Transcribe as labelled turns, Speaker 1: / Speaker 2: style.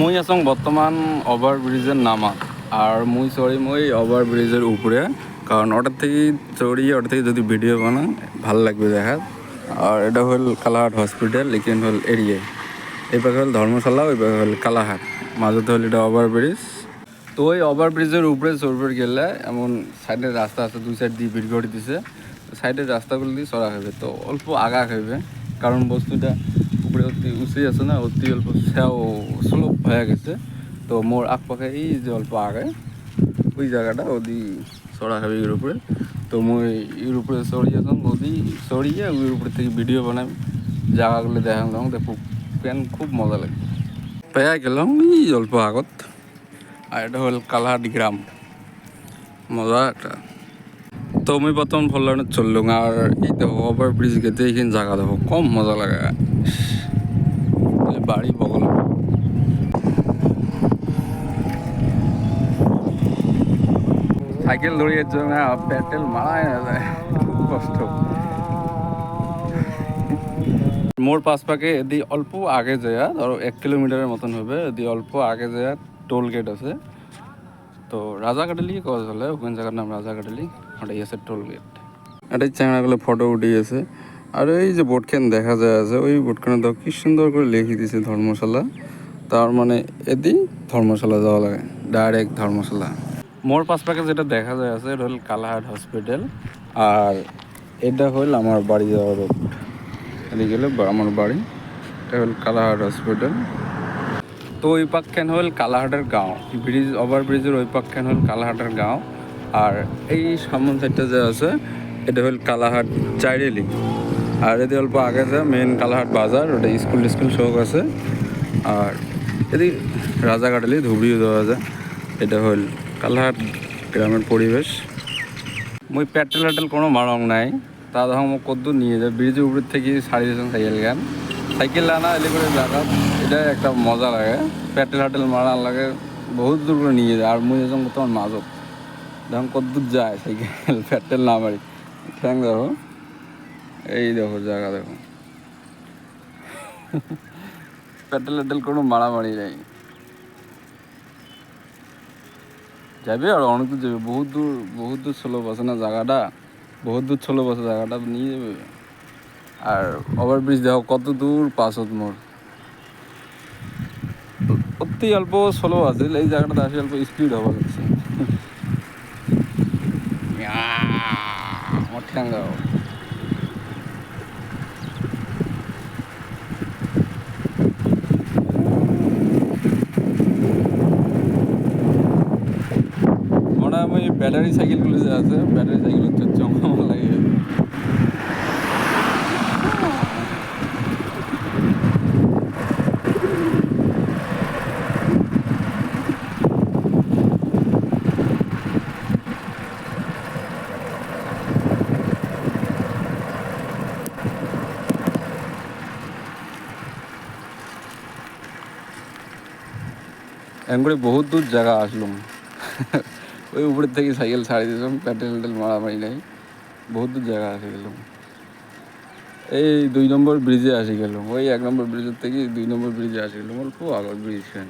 Speaker 1: মুই আছং বর্তমান ওভার ব্রিজের নামা। আর মুই চড়ি মই ওভার উপরে। কারণ ওটার থেকে চড়িয়ে ওটা থেকে যদি ভিডিও বানাং ভালো লাগবে দেখার আর এটা হল কালাহাট হসপিটাল এখানে হল এরিয়া এই পাখে হল ধর্মশালা, ওই পাখে হল কালাহাট। মাঝেতে হল এটা ওভার তো ওই ওভার ব্রিজের উপরে চড়বে গেলে এমন সাইডের রাস্তা আছে, দুই সাইড দিয়ে ভিড় করে দিছে। সাইডের রাস্তাগুলো দিয়ে চড়া খাবে তো অল্প আগা খাবে কারণ বস্তুটা অতি উঁচি আছে না, অতি অল্প সেও স্লোপ হয়ে গেছে। তো মোর আগ পাখে এই যে অল্প আগে, ওই জায়গাটা ওদি চড়া খাবে এর উপরে তো মই এর উপরে চড়িয়েছিলাম ওদি চড়িয়ে ওই উপরে থেকে ভিডিও বানাই জায়গাগুলো দেখালাম দেখো প্যান খুব মজা লাগে। পেয়ে গেলাম এই অল্প আগত। আর এটা হল কালাহাট গ্রাম মজা একটা তো আমি প্রথম ফলানে চললুম আর এই দেখো ওভার ব্রিজ গেতে এইখানে জায়গা দেখো, কম মজা লাগে বাড়ি বগল সাইকেল দৌড়িয়ে জন্য পেট্রোল মারাই না যায়। খুব কষ্ট। মোর পাশ পাকে এদি অল্প আগে যায়, ধরো এক কিলোমিটারের মতন হবে, এদি অল্প আগে যায় টোল গেট আছে। তো রাজাকাটালি কথা চলে? ওখানে জায়গার নাম রাজাকাটালি ওটাই আছে টোল গেট। এটাই চ্যাংড়াগুলো ফটো উঠিয়েছে আর এই যে বোটখান দেখা যায় আছে, ওই বোটখানে তো কি সুন্দর করে লিখে দিয়েছে ধর্মশালা। তার মানে এদি ধর্মশালা যাওয়া লাগে, ডাইরেক্ট ধর্মশালা। মোর পাশ পাকে যেটা দেখা যায় আছে, এটা হল কালাহাট হসপিটাল। আর এটা হল আমার বাড়ি যাওয়ার রোড এদিকে বা- আমার বাড়ি। এটা হল কালাহাট হসপিটাল। তো ওই পাকখান হল কালাহাটের গাঁও। ব্রিজ ওভার ব্রিজের ওই পাকখান হল কালাহাটের গাঁও। আর এই সামন সাইডটা যে আছে, এটা হল কালাহাট চাইরেলি। আর এদি অল্প আগে যে মেন কালাহাট বাজার। ওটা স্কুল স্কুল সব আছে। আর এদি রাজাঘাটালি ধুবড়িও দেওয়া যায়। এটা হল কালাহাট গ্রামের পরিবেশ। মুই পেট্রোল টেট্রোল কোনো মারং নাই। তা দেখো মোক কদ্দূর নিয়ে যায় ব্রিজের উপর থেকে সারি দিয়েছেন সাইকেল গান। সাইকেল আনা, এলে করে জায়গা এটা একটা মজা লাগে। পেট্রোল হাটেল মারা লাগে, বহুত দূর করে নিয়ে যায় আর মুই যখন তোমার মাজত দেখুন কদ্দূর যায় সাইকেল, পেট্রোল না মারি। ঠ্যাং দেখো। এই দেখো জায়গা দেখো। পেট্রোল টেট্রোল কোনো মারামারি নেই। যাবে আর অনেক দূর যাবে। বহুত দূর বহুত দূর ছোলো বসে না জায়গাটা বহুত দূর ছোলো বসে জায়গাটা নিয়ে যাবে। আর ওভার ব্রিজ দেখো, কত দূর পাঁচত মোর অতি অল্প স্লো আছে, এই জায়গাটা আসে অল্প স্পিড হওয়া লাগছে। ঠ্যাঙ্গা মনে হয় আমি ব্যাটারি সাইকেলগুলো যে আছে, ব্যাটারি সাইকেল হচ্ছে জমা লাগে। এমন করে বহুত দূর জায়গা আসলাম। ওই উপরের থেকে সাইকেল ছাড়িয়ে দিলাম প্যাটেল টেল মারামারি নাই। বহুত দূর জায়গা আসে গেলাম। এই দুই নম্বর ব্রিজে আসে গেলাম। ওই এক নম্বর ব্রিজের থেকে দুই নম্বর ব্রিজে আসে গেলাম। অল্প আগর ব্রিজ খান